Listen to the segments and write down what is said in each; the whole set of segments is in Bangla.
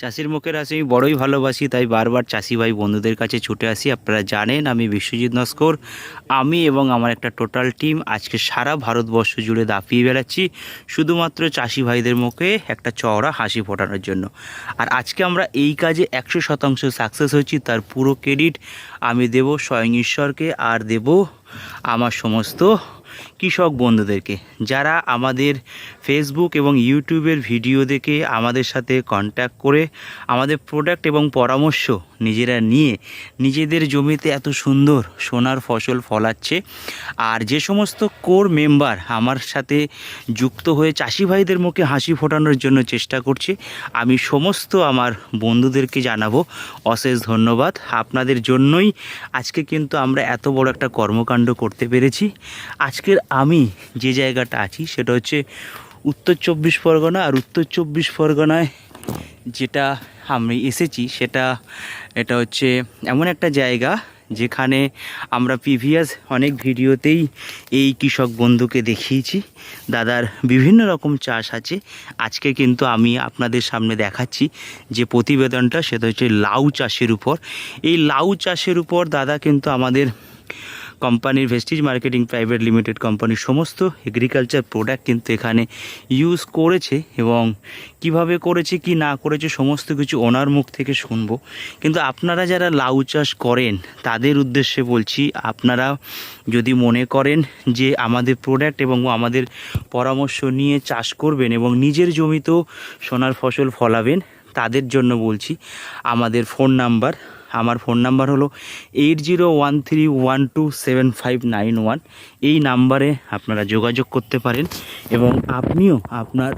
চাষির মুখের আসে আমি বড়ই ভালোবাসি, তাই বারবার চাষি ভাই বন্ধুদের কাছে ছুটে আসি। আপনারা জানেন, আমি বিশ্বজিৎ নস্কর। আমি এবং আমার একটা টোটাল টিম আজকে সারা ভারতবর্ষ জুড়ে দাপিয়ে বেড়াচ্ছি, শুধুমাত্র চাষি ভাইদের মুখে একটা চওড়া হাসি ফোটানোর জন্য। আর আজকে আমরা এই কাজে একশো শতাংশ সাকসেস হয়েছি, তার পুরো ক্রেডিট আমি দেব স্বয়ং ঈশ্বরকে, আর দেব আমার সমস্ত কৃষক বন্ধুদেরকে, যারা আমাদের ফেসবুক এবং ইউটিউবের ভিডিও দেখে আমাদের সাথে কন্ট্যাক্ট করে আমাদের প্রোডাক্ট এবং পরামর্শ নিজেরা নিয়ে নিজেদের জমিতে এত সুন্দর সোনার ফসল ফলাচ্ছে। আর যে সমস্ত কোর মেম্বার আমার সাথে যুক্ত হয়ে চাষি ভাইদের মুখে হাসি ফোটানোর জন্য চেষ্টা করছে, আমি সমস্ত আমার বন্ধুদেরকে জানাব অশেষ ধন্যবাদ। আপনাদের জন্যই আজকে কিন্তু আমরা এত বড় একটা কর্মকাণ্ড করতে পেরেছি। আজকের আমি যে জায়গাটা আছি, সেটা হচ্ছে উত্তর চব্বিশ পরগনা আর উত্তর চব্বিশ পরগনায় যেটা আমি এসেছি, সেটা, এটা হচ্ছে এমন একটা জায়গা যেখানে আমরা প্রিভিয়াস অনেক ভিডিওতেই এই কৃষক বন্ধুকে দেখিয়েছি। দাদার বিভিন্ন রকম চাষ আছে। আজকে কিন্তু আমি আপনাদের সামনে দেখাচ্ছি যে প্রতিবেদনটা, সেটা হচ্ছে লাউ চাষের উপর। এই লাউ চাষের উপর দাদা কিন্তু আমাদের কোম্পানির ভেস্টিজ মার্কেটিং প্রাইভেট লিমিটেড কোম্পানির সমস্ত এগ্রিকালচার প্রোডাক্ট কিন্তু এখানে ইউজ করেছে এবং কীভাবে করেছে, কি না করেছে, সমস্ত কিছু ওনার মুখ থেকে শুনব। কিন্তু আপনারা যারা লাউ চাষ করেন, তাদের উদ্দেশ্যে বলছি, আপনারা যদি মনে করেন যে আমাদের প্রোডাক্ট এবং আমাদের পরামর্শ নিয়ে চাষ করবেন এবং নিজের জমিতেও সোনার ফসল ফলাবেন, তাদের জন্য বলছি, আমাদের ফোন নাম্বার আমার ফোন নাম্বার হলো eight zero one three one two seven five nine one এই নাম্বারে আপনারা যোগাযোগ করতে পারেন এবং আপনিও আপনার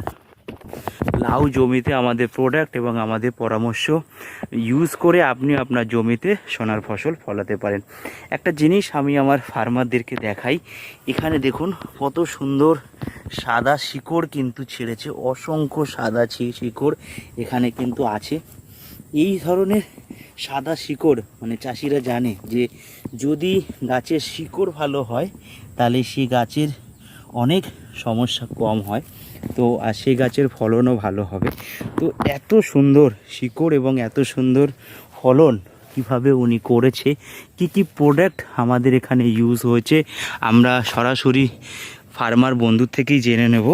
লাউ জমিতে আমাদের প্রোডাক্ট এবং আমাদের পরামর্শ ইউজ করে আপনি আপনার জমিতে সোনার ফসল ফলাতে পারেন। একটা জিনিস আমি আমার ফার্মারদেরকে দেখাই, এখানে দেখুন কত সুন্দর সাদা শিকড় কিন্তু ছেড়েছে, অসংখ্য সাদা শিকড় এখানে কিন্তু আছে। এই ধরনের সাদা শিকড় মানে চাষিরা জানে যে যদি গাছের শিকড় ভালো হয়, তাহলে সেই গাছের অনেক সমস্যা কম হয়। তো, আর সেই গাছের ফলনও ভালো হবে। তো, এত সুন্দর শিকড় এবং এত সুন্দর ফলন কীভাবে উনি করেছে, কি কি প্রোডাক্ট আমাদের এখানে ইউজ হয়েছে, আমরা সরাসরি ফার্মার বন্ধুর থেকেই জেনে নেব।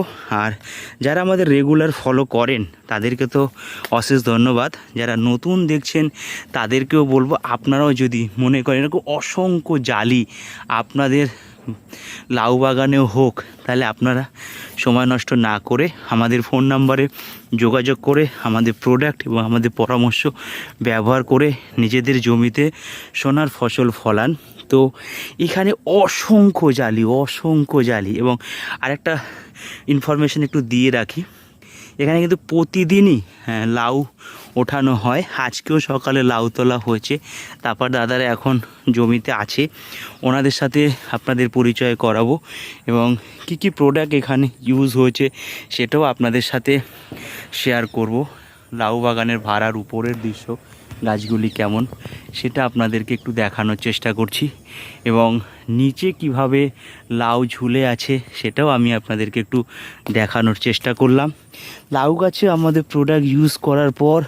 আর যারা আমাদের রেগুলার ফলো করেন, তাদেরকে তো অশেষ ধন্যবাদ। যারা নতুন দেখছেন, তাদেরকেও বলব, আপনারাও যদি মনে করেন এরকম অসংখ্য জালি আপনাদের লাউ বাগানেও হোক, তাহলে আপনারা সময় নষ্ট না করে আমাদের ফোন নাম্বারে যোগাযোগ করে আমাদের প্রোডাক্ট এবং আমাদের পরামর্শ ব্যবহার করে নিজেদের জমিতে সোনার ফসল ফলান। তো এখানে অসংখ্য জালি অসংখ্য জালি এবং আরেকটা ইনফরমেশন একটু দিয়ে রাখি। এখানে কিন্তু প্রতিদিনই হ্যাঁ, লাউ ওঠানো হয়। আজকেও সকালে লাউ তোলা হয়েছে। তারপর দাদারা এখন জমিতে আছে। ওনাদের সাথে আপনাদের পরিচয় করাবো এবং কি কি প্রোডাক্ট এখানে ইউজ হয়েছে সেটাও আপনাদের সাথে শেয়ার করব। লাউ বাগানের ভাড়ার উপরের দৃশ্য। গাছগুলি কেমন, সেটা আপনাদেরকে একটু দেখানোর চেষ্টা করছি। এবং নিচে কীভাবে লাউ ঝুলে আছে, সেটাও আমি আপনাদেরকে একটু দেখানোর চেষ্টা করলাম। লাউ গাছে আমাদের প্রোডাক্ট ইউজ করার পর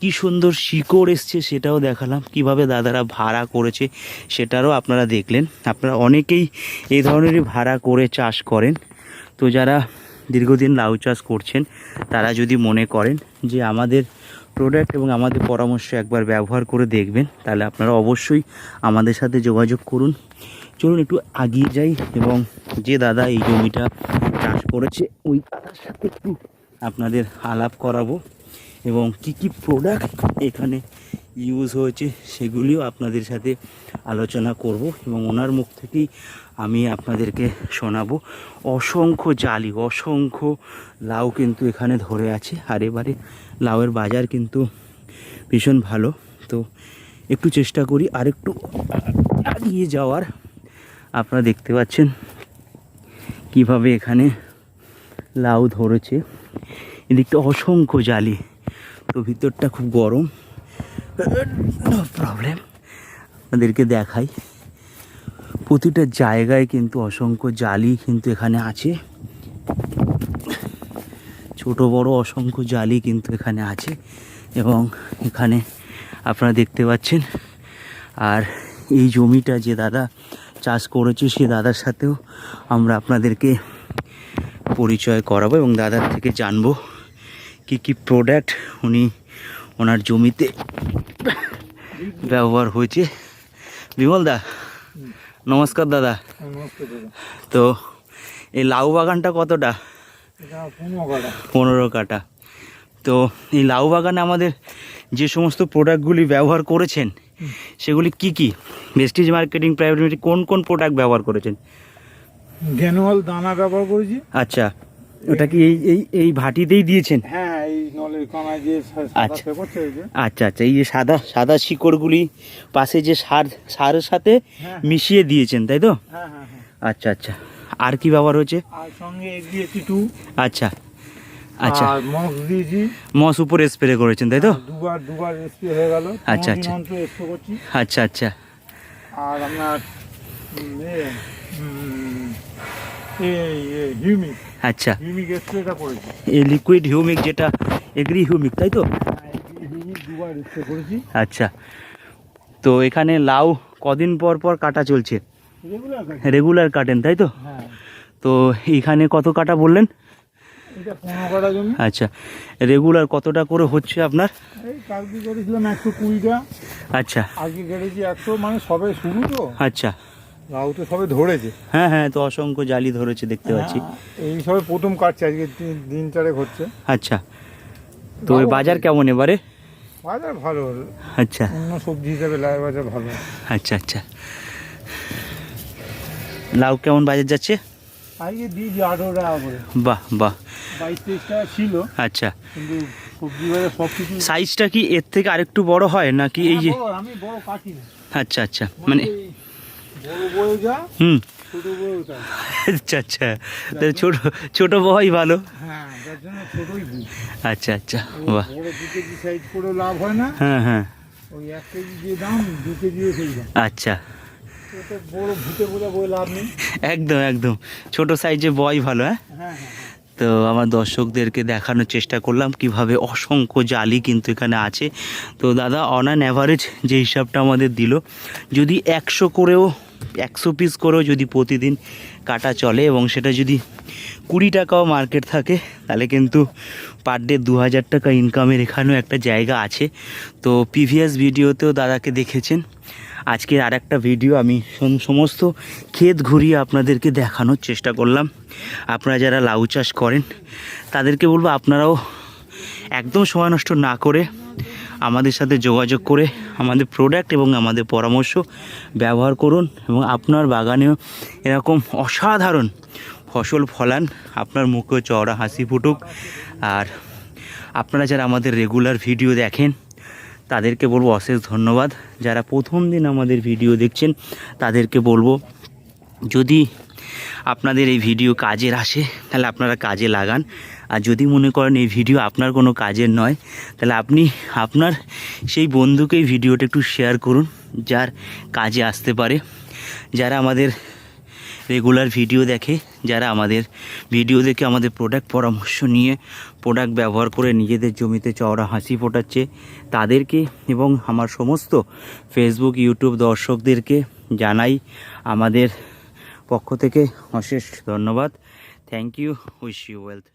কি সুন্দর শিকড় এসছে সেটাও দেখালাম। কীভাবে দাদারা ভাড়া করেছে সেটারও আপনারা দেখলেন। আপনারা অনেকেই এই ধরনেরই ভাড়া করে চাষ করেন। তো যারা দীর্ঘদিন লাউ চাষ করছেন, তারা যদি মনে করেন যে আমাদের প্রোডাক্ট এবং আমাদের পরামর্শ একবার ব্যবহার করে দেখবেন, তাহলে আপনারা অবশ্যই আমাদের সাথে যোগাযোগ করুন। চলুন একটু আগিয়ে যাই এবং যে দাদা এই জমিটা চাষ করেছে, ওই দাদার সাথে একটু আপনাদের আলাপ করাবো। এবং কি কি প্রোডাক্ট এখানে ইউজ হয়েছে, সেগুলিও আপনাদের সাথে আলোচনা করব এবং ওনার মুখ থেকেই আমি আপনাদেরকে শোনাবো। অসংখ্য জালি, অসংখ্য লাউ কিন্তু এখানে ধরে আছে। আর এবারে লাউয়ের বাজার কিন্তু ভীষণ ভালো। তো একটু চেষ্টা করি আর একটু এগিয়ে যাওয়ার। আপনারা দেখতে পাচ্ছেন কীভাবে এখানে লাউ ধরেছে। এদিকটা অসংখ্য জালি। তো ভিতরটা খুব গরম। নো প্রবলেম আপনাদেরকে দেখাই। প্রতিটা জায়গায় কিন্তু অসংখ্য জালি কিন্তু এখানে আছে। ছোট, বড় অসংখ্য জালি কিন্তু এখানে আছে এবং এখানে আপনারা দেখতে পাচ্ছেন। আর এই জমিটা যে দাদা চাষ করেছে, সে দাদার সাথেও আমরা আপনাদেরকে পরিচয় করাবো এবং দাদার থেকে জানব কি কি প্রোডাক্ট উনি ওনার জমিতে ব্যবহার হয়েছে। বিমল দা নমস্কার দাদা। তো এই লাউ বাগানটা কতটা? পনেরো কাটা তো এই লাউ বাগানে আমাদের যে সমস্ত প্রোডাক্টগুলি ব্যবহার করেছেন সেগুলি কি কি? ভেস্টিজ মার্কেটিং প্রাইভেট লিমিটেড কোন কোন প্রোডাক্ট ব্যবহার করেছেন? গ্যানুয়াল দানা ব্যবহার করেছি। আচ্ছা। ওটা কি এই এই এই ভাটিতেই দিয়েছেন? হ্যাঁ এই নলের কানায় যে আচ্ছা। আচ্ছা আচ্ছা এই যে সাদা সাদা শিকড়গুলি পাশে যে সার সারের সাথে হ্যাঁ। মিশিয়ে দিয়েছেন তাই তো? হ্যাঁ হ্যাঁ আচ্ছা আচ্ছা। আর কি ব্যবহার হয়েছে? আর সঙ্গে টু। আচ্ছা আচ্ছা। আর মক্স দিয়েছি। মস উপরে স্প্রে করেছেন তাই তো? দুবার দুবার স্প্রে হয়ে গেল। আচ্ছা, আচ্ছা। আচ্ছা আচ্ছা। আর আপনার হিউমিক আচ্ছা। হিউমিক স্প্রেটা করেছি। এই লিকুইড হিউমিক যেটা এগ্রি হিউমিক তাই তো? দুবার স্প্রে করেছি। আচ্ছা। তো এখানে লাউ কদিন পর পর কাটা চলছে? রেগুলার কাটেন তাই তো? হ্যাঁ। তো এখানে কত কাটা বললেন? আচ্ছা। রেগুলার কতটা করে হচ্ছে আপনার? কালকে করেছিলাম একশো কুড়িটা। আচ্ছা। আজকে কেটেছি একশো মানে সবে শুরু তো। আচ্ছা। লাউ তো সবে ধরেছে। হ্যাঁ হ্যাঁ তো অসংখ্য জালি ধরেছে দেখতে পাচ্ছি। হ্যাঁ, এই সবে প্রথম কাটছে আজকে দিন চারেক হচ্ছে। আচ্ছা। তো বাজার কেমন এবারে? বাজার ভালো। আচ্ছা। অন্য সবজি হিসাবে লাউ বাজার ভালো। আচ্ছা আচ্ছা। লাউ কেমন বাজার যাচ্ছে? আজকে দিয়েছি আঠেরো টাকা করে। বাহ বাহ। বাইশ তেইশ টাকা ছিল। আচ্ছা। কিন্তু সবজি বাজার সব কিছু সাইজটা কি এর থেকে আরেকটু বড় হয় নাকি এই যে হ্যাঁ, আমি বড় কাটি না। আচ্ছা আচ্ছা। মানে হুম। ছোট আচ্ছা আচ্ছা। ছোট ছোট বহাই ভালো। হ্যাঁ আচ্ছা আচ্ছা। বাহ। লাভ হয় না। হ্যাঁ হ্যাঁ। ওই এক কেজি যে দাম দু কেজিও আচ্ছা। বই একদম একদম। ছোট সাইজে বয় ভালো হ্যাঁ? হ্যাঁ হ্যাঁ তো আমার দর্শকদেরকে দেখানোর চেষ্টা করলাম কীভাবে অসংখ্য জালি কিন্তু এখানে আছে। তো দাদা অন অ্যান অ্যাভারেজ যে হিসাবটা আমাদের দিল যদি একশো করেও একশো পিস করেও যদি প্রতিদিন কাটা চলে এবং সেটা যদি কুড়ি টাকাও মার্কেট থাকে, তাহলে কিন্তু পার ডে দু হাজার টাকা ইনকামের এখানেও একটা জায়গা আছে। তো প্রিভিয়াস ভিডিওতেও দাদাকে দেখেছেন। আজকের আর একটা ভিডিও আমি সমস্ত ক্ষেত ঘুরিয়ে আপনাদেরকে দেখানোর চেষ্টা করলাম। আপনারা যারা লাউ চাষ করেন, তাদেরকে বলব আপনারাও একদম সময় নষ্ট না করে আমাদের সাথে যোগাযোগ করে আমাদের প্রোডাক্ট এবং আমাদের পরামর্শ ব্যবহার করুন এবং আপনার বাগানেও এরকম অসাধারণ ফসল ফলান, আপনার মুখেও চওড়া হাসি ফুটুক। আর আপনারা যারা আমাদের রেগুলার ভিডিও দেখেন, তাদেরকে বলব অশেষ ধন্যবাদ। যারা প্রথম দিন আমাদের ভিডিও দেখছেন, তাদেরকে বলব, যদি আপনাদের এই ভিডিও কাজের আসে, তাহলে আপনারা কাজে লাগান। আর যদি মনে করেন এই ভিডিও আপনার কোনো কাজের নয়, তাহলে আপনি আপনার সেই বন্ধুকে এই ভিডিওটা একটু শেয়ার করুন, যার কাজে আসতে পারে। যারা আমাদের রেগুলার ভিডিও দেখে, যারা আমাদের ভিডিও দেখে আমাদের প্রোডাক্ট পরামর্শ নিয়ে প্রোডাক্ট ব্যবহার করে নিজেদের জমিতে চওড়া হাসি ফোটাচ্ছে, তাদেরকে এবং আমার সমস্ত ফেসবুক ইউটিউব দর্শকদেরকে জানাই আমাদের পক্ষ থেকে অশেষ ধন্যবাদ। Thank you wish you wealth